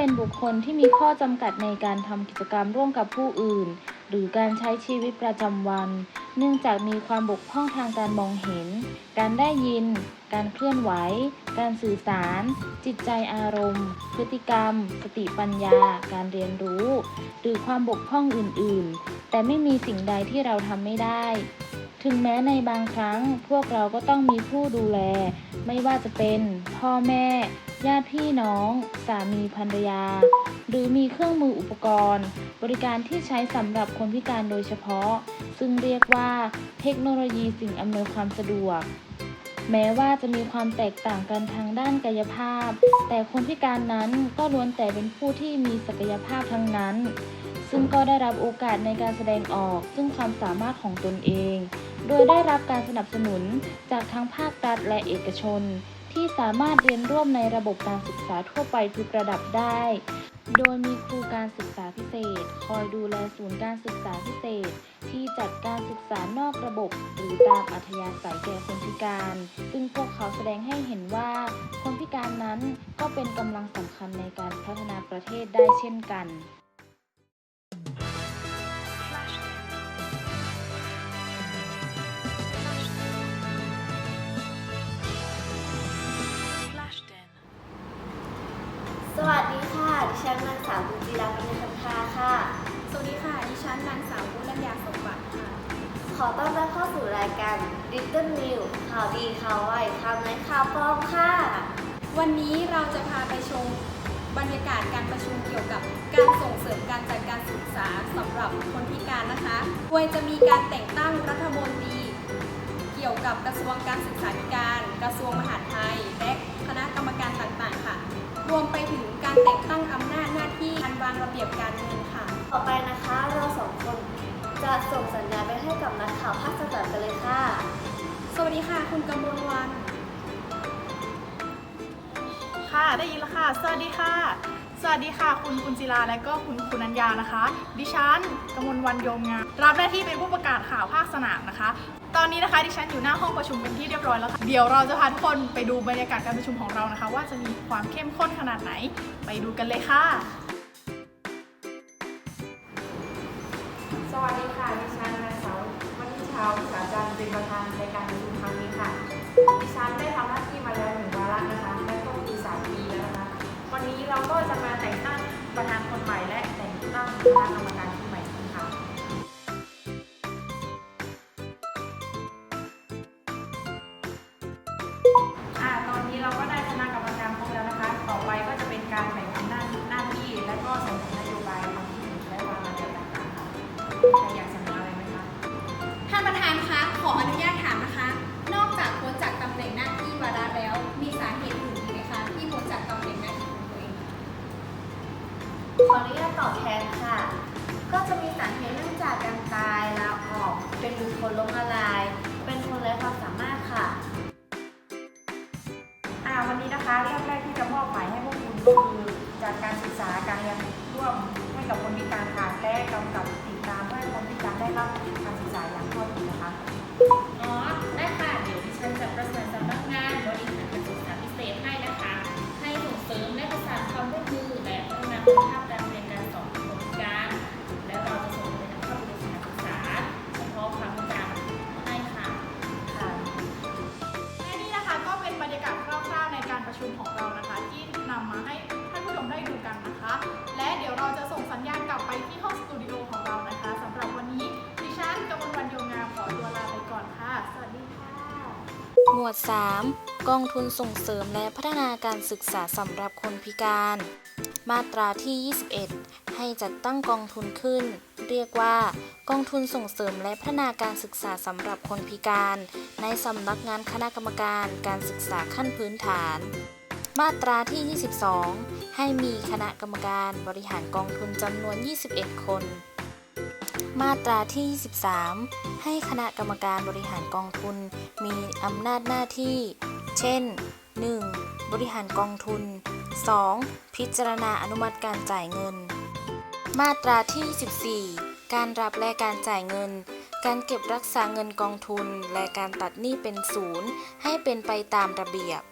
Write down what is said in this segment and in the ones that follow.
เป็นบุคคลที่มีข้อจำกัดในการทำกิจกรรมร่วมกับผู้อื่น หรือการใช้ชีวิตประจำวัน เนื่องจากมีความบกพร่องทางการมองเห็น การได้ยิน การเคลื่อนไหว การสื่อสาร จิตใจอารมณ์ พฤติกรรม สติปัญญา การเรียนรู้ หรือความบกพร่องอื่น ๆ แต่ไม่มีสิ่งใดที่เราทำไม่ได้ ถึงแม้ในบางครั้งพวกเราก็ต้องมีผู้ดูแล ไม่ว่าจะเป็นพ่อแม่ ญาติพี่น้อง สามีภรรยา หรือมีเครื่องมืออุปกรณ์ บริการที่ใช้สำหรับคนพิการโดยเฉพาะ ซึ่งเรียกว่าเทคโนโลยีสิ่งอำนวยความสะดวก แม้ว่าจะมีความแตกต่างกันทางด้านกายภาพ แต่คนพิการนั้นก็ล้วนแต่เป็นผู้ที่มีศักยภาพทั้งนั้น ซึ่งก็ได้รับโอกาสในการแสดงออกซึ่งความสามารถของตนเอง โดยได้รับการสนับสนุนจากทั้งภาครัฐและเอกชน ที่สามารถเรียนร่วมในระบบการศึกษาทั่วไปทุกระดับได้ โดยมีครูการศึกษาพิเศษ คอยดูแลศูนย์การศึกษาพิเศษ ที่จัดการศึกษานอกระบบ หรือตามอัธยาศัยแก่คนพิการ ซึ่งพวกเขาแสดงให้เห็นว่าคนพิการนั้นก็เป็นกำลังสำคัญในการพัฒนาประเทศได้เช่นกัน ฉันนางสาวบุญจิราพันธ์คันธาค่ะ สวัสดีค่ะ ดิฉันนางสาวบุญรัญญาสมบัติค่ะ ขอต้อนรับเข้าสู่รายการ Little New ข่าวดีข่าวไวข่าวไหนข่าวปลอมค่ะ วันนี้เราจะพาไปชมบรรยากาศการประชุมเกี่ยวกับการส่งเสริมการจัดการศึกษาสำหรับคนพิการนะคะโดยจะมีการแต่งตั้งรัฐมนตรีเกี่ยวกับกระทรวงการศึกษาธิการ กระทรวงมหาดไทย และคณะกรรมการต่างๆ ค่ะ รวมไปถึงการแต่งตั้งอำนาจหน้าที่ การวางระเบียบการเงินค่ะ ต่อไปนะคะเราสองคนจะส่งสัญญาณไปให้กับนักข่าวภาคสนามกันเลยค่ะ สวัสดีค่ะ คุณกำมลวัน ค่ะได้ยินแล้วค่ะ สวัสดีค่ะ สวัสดีค่ะ คุณกุญจิราและก็คุณคุณัญญานะคะ ดิฉันกมลวันโยมงามรับหน้าที่เป็นผู้ประกาศข่าวภาคสนามนะคะ ตอนนี้นะคะดิฉันอยู่หน้าห้องประชุมเป็นที่เรียบร้อยแล้วค่ะเดี๋ยวเราจะพาทุกคนไปดูบรรยากาศการประชุมของเรานะคะ ว่าจะมีความเข้มข้นขนาดไหนไปดูกันเลยค่ะ วันนิชาสาจันทร์เป็นประธานในการประชุมครั้งนี้ค่ะดิฉันได้ทำหน้าที่มาแล้วหนึ่งวาระนะคะและก็คือสามปีแล้วนะคะ วันนี้เราก็จะมาแต่งตั้งประธานคนใหม่และแต่งตั้งคณะกรรมการ นุญาตตอบแทนค่ะ ก็จะมีสาเหตุเนื่องจากการตายลาออก เป็นบุคคลล้มละลาย เป็นคนไร้ความสามารถค่ะ อ่าวันนี้นะคะเรื่องแรกที่จะมอบหมายให้พวกคุณก็คือจัดการศึกษาการเรียนร่วมให้กับคนพิการค่ะและกำกับติดตามให้คนพิการได้รับการศึกษาอย่างทั่วถึง วด 3 กองทุนส่งเสริมและพัฒนาการศึกษาสำหรับคนพิการ มาตราที่ 21 ให้จัดตั้งกองทุนขึ้น เรียกว่า กองทุนส่งเสริมและพัฒนาการศึกษาสำหรับคนพิการ ในสำนักงานคณะกรรมการการศึกษาขั้นพื้นฐาน มาตราที่ 22 ให้มีคณะกรรมการบริหารกองทุนจำนวน 21 คน มาตราที่ 23 ให้คณะกรรมการบริหารกองทุน มีอำนาจหน้าที่ เช่น 1. บริหารกองทุน 2. พิจารณาอนุมัติการจ่ายเงิน มาตราที่ 14 การรับและการจ่ายเงิน การเก็บรักษาเงินกองทุน และการตัดหนี้เป็นศูนย์ให้เป็นไปตามระเบียบ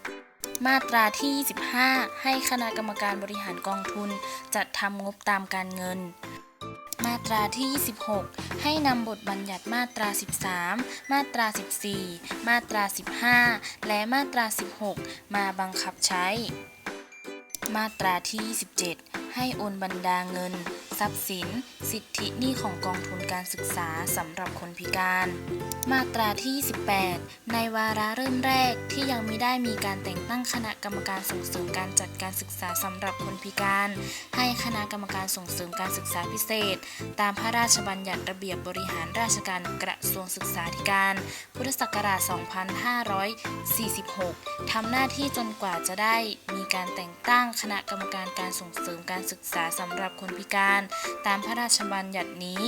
มาตราที่ 25 ให้คณะกรรมการบริหารกองทุน จัดทำงบตามการเงิน ตราที่ 26 ให้นำบทบัญญัติมาตรา 13 มาตรา 14 มาตรา 15 และมาตรา 16 มาบังคับใช้ มาตราที่ 27 ให้โอนบรรดาเงิน ทรัพย์สิน สิทธิหนี้ของกองทุนการศึกษาสำหรับคนพิการ มาตราที่ 28 ในวาระเริ่มแรกที่ยังไม่ได้มีการแต่งตั้งคณะกรรมการส่งเสริมการจัดการศึกษาสำหรับคนพิการ ให้คณะกรรมการส่งเสริมการศึกษาพิเศษ ตามพระราชบัญญัติระเบียบบริหารราชการกระทรวงศึกษาธิการ พุทธศักราช 2546 ทำหน้าที่จนกว่าจะได้มีการแต่งตั้งคณะกรรมการการส่งเสริมการศึกษาสำหรับคนพิการ ตามพระราชบัญญัตินี้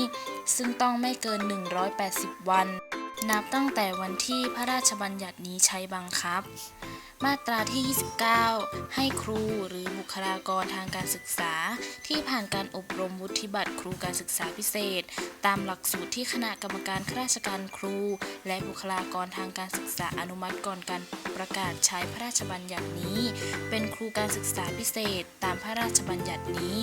ซึ่งต้องไม่เกิน 180 วัน นับตั้งแต่วันที่พระราชบัญญัตินี้ใช้บังคับ มาตราที่ 29 ให้ครูหรือบุคลากรทางการศึกษา ที่ผ่านการอบรมวุฒิบัตรครูการศึกษาพิเศษ ตามหลักสูตรที่คณะกรรมการข้าราชการครู และบุคลากรทางการศึกษาอนุมัติก่อนการประกาศใช้พระราชบัญญัตินี้ เป็นครูการศึกษาพิเศษ ตามพระราชบัญญัตินี้